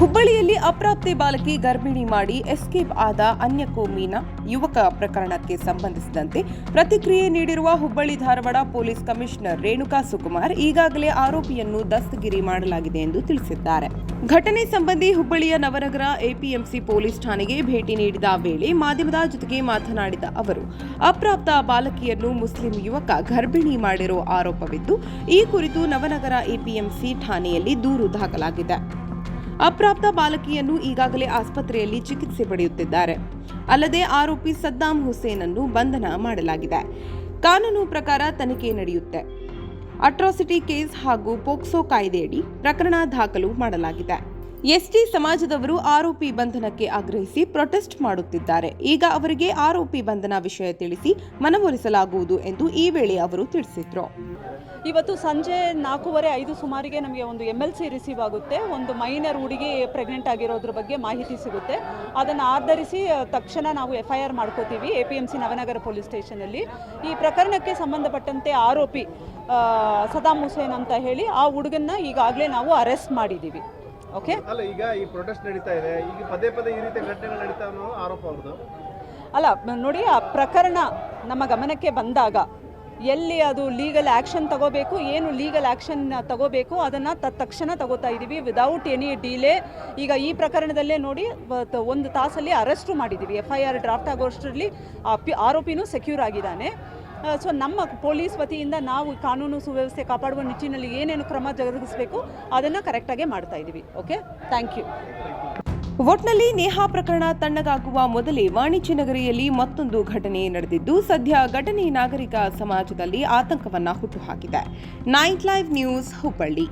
ಹುಬ್ಬಳ್ಳಿಯಲ್ಲಿ ಅಪ್ರಾಪ್ತೆ ಬಾಲಕಿ ಗರ್ಭಿಣಿ ಮಾಡಿ ಎಸ್ಕೇಪ್ ಆದ ಅನ್ಯಕೋಮೀನ ಯುವಕ ಪ್ರಕರಣಕ್ಕೆ ಸಂಬಂಧಿಸಿದಂತೆ ಪ್ರತಿಕ್ರಿಯೆ ನೀಡಿರುವ ಹುಬ್ಬಳ್ಳಿ ಧಾರವಾಡ ಪೊಲೀಸ್ ಕಮಿಷನರ್ ರೇಣುಕಾ ಸುಕುಮಾರ್ ಈಗಾಗಲೇ ಆರೋಪಿಯನ್ನು ದಸ್ತಗಿರಿ ಮಾಡಲಾಗಿದೆ ಎಂದು ತಿಳಿಸಿದ್ದಾರೆ. ಘಟನೆ ಸಂಬಂಧಿ ಹುಬ್ಬಳ್ಳಿಯ ನವನಗರ ಎಪಿಎಂಸಿ ಪೊಲೀಸ್ ಠಾಣೆಗೆ ಭೇಟಿ ನೀಡಿದ ವೇಳೆ ಮಾಧ್ಯಮದ ಜೊತೆಗೆ ಮಾತನಾಡಿದ ಅವರು, ಅಪ್ರಾಪ್ತ ಬಾಲಕಿಯನ್ನು ಮುಸ್ಲಿಂ ಯುವಕ ಗರ್ಭಿಣಿ ಮಾಡಿರುವ ಆರೋಪವಿದ್ದು, ಈ ಕುರಿತು ನವನಗರ ಎಪಿಎಂಸಿ ಠಾಣೆಯಲ್ಲಿ ದೂರು ದಾಖಲಾಗಿದೆ. ಅಪ್ರಾಪ್ತ ಬಾಲಕಿಯನ್ನು ಈಗಾಗಲೇ ಆಸ್ಪತ್ರೆಯಲ್ಲಿ ಚಿಕಿತ್ಸೆ ಪಡೆಯುತ್ತಿದ್ದಾರೆ. ಅಲ್ಲದೆ ಆರೋಪಿ ಸದ್ದಾಂ ಹುಸೇನ್ ಅನ್ನು ಬಂಧನ ಮಾಡಲಾಗಿದೆ. ಕಾನೂನು ಪ್ರಕಾರ ತನಿಖೆ ನಡೆಯುತ್ತೆ. ಅಟ್ರಾಸಿಟಿ ಕೇಸ್ ಹಾಗೂ ಪೋಕ್ಸೋ ಕಾಯ್ದೆಯಡಿ ಪ್ರಕರಣ ದಾಖಲು ಮಾಡಲಾಗಿದೆ. ಎಸ್ಟಿ ಸಮಾಜದವರು ಆರೋಪಿ ಬಂಧನಕ್ಕೆ ಆಗ್ರಹಿಸಿ ಪ್ರೊಟೆಸ್ಟ್ ಮಾಡುತ್ತಿದ್ದಾರೆ. ಈಗ ಅವರಿಗೆ ಆರೋಪಿ ಬಂಧನ ವಿಷಯ ತಿಳಿಸಿ ಮನವೊಲಿಸಲಾಗುವುದು ಎಂದು ಈ ವೇಳೆ ಅವರು ತಿಳಿಸಿದರು. ಇವತ್ತು ಸಂಜೆ ನಾಲ್ಕೂವರೆ ಐದು ಸುಮಾರಿಗೆ ನಮಗೆ ಒಂದು ಎಂ ಎಲ್ ಸಿ ರಿಸೀವ್ ಆಗುತ್ತೆ. ಒಂದು ಮೈನರ್ ಹುಡುಗಿ ಪ್ರೆಗ್ನೆಂಟ್ ಆಗಿರೋದ್ರ ಬಗ್ಗೆ ಮಾಹಿತಿ ಸಿಗುತ್ತೆ. ಅದನ್ನು ಆಧರಿಸಿ ತಕ್ಷಣ ನಾವು ಎಫ್ ಐ ಆರ್ ಮಾಡ್ಕೋತೀವಿ A P M C Navanagar police ಸ್ಟೇಷನಲ್ಲಿ ಈ ಪ್ರಕರಣಕ್ಕೆ ಸಂಬಂಧಪಟ್ಟಂತೆ ಆರೋಪಿ ಸದಾಮ್ ಹುಸೇನ್ ಅಂತ ಹೇಳಿ ಆ ಹುಡುಗನ್ನ ಈಗಾಗಲೇ ನಾವು ಅರೆಸ್ಟ್ ಮಾಡಿದ್ದೀವಿ ಓಕೆ ಅಲ್ಲ ಈಗ ಈ ಪ್ರೊಟೆಸ್ಟ್ ನಡೀತಾ ಇದೆ. ಈಗ ಪದೇ ಪದೇ ಈ ರೀತಿ ಘಟನೆಗಳು ನಡೀತಾ ಅನ್ನೋ ಆರೋಪ ಅವ್ರದ್ದು. ಅಲ್ಲ ನೋಡಿ ಆ ಪ್ರಕರಣ ನಮ್ಮ ಗಮನಕ್ಕೆ ಬಂದಾಗ ಎಲ್ಲಿ ಅದು ಲೀಗಲ್ ಆ್ಯಕ್ಷನ್ ತಗೋಬೇಕು ಏನು ಲೀಗಲ್ ಆ್ಯಕ್ಷನ್ ತಗೋಬೇಕು ಅದನ್ನು ತಕ್ಷಣ ತಗೋತಾ ಇದ್ದೀವಿ ವಿದೌಟ್ ಎನಿ ಡಿಲೇ ಈಗ ಈ ಪ್ರಕರಣದಲ್ಲೇ ನೋಡಿ ಒಂದು ತಾಸಲ್ಲಿ ಅರೆಸ್ಟು ಮಾಡಿದ್ದೀವಿ ಎಫ್ ಐ ಆರ್ ಡ್ರಾಫ್ಟ್ ಆಗೋಷ್ಟರಲ್ಲಿ ಆರೋಪಿನೂ ಸೆಕ್ಯೂರ್ ಆಗಿದ್ದಾನೆ. ಸೊ ನಮ್ಮ ಪೊಲೀಸ್ ವತಿಯಿಂದ ನಾವು ಕಾನೂನು ಸುವ್ಯವಸ್ಥೆ ಕಾಪಾಡುವ ನಿಟ್ಟಿನಲ್ಲಿ ಏನೇನು ಕ್ರಮ ಜರುಗಿಸಬೇಕು ಅದನ್ನು ಕರೆಕ್ಟಾಗಿ ಮಾಡ್ತಾ ಇದ್ದೀವಿ ಓಕೆ ಥ್ಯಾಂಕ್ ಯು ಒಟ್ನಲ್ಲಿ ನೇಹಾ ಪ್ರಕರಣ ತಣ್ಣಗಾಗುವ ಮೊದಲೇ ವಾಣಿಜ್ಯ ನಗರಿಯಲ್ಲಿ ಮತ್ತೊಂದು ಘಟನೆ ನಡೆದಿದ್ದು, ಸದ್ಯ ಘಟನೆ ನಾಗರಿಕ ಸಮಾಜದಲ್ಲಿ ಆತಂಕವನ್ನ ಹುಟ್ಟುಹಾಕಿದೆ ನೈಟ್ ಲೈವ್ ನ್ಯೂಸ್ ಹುಬ್ಬಳ್ಳಿ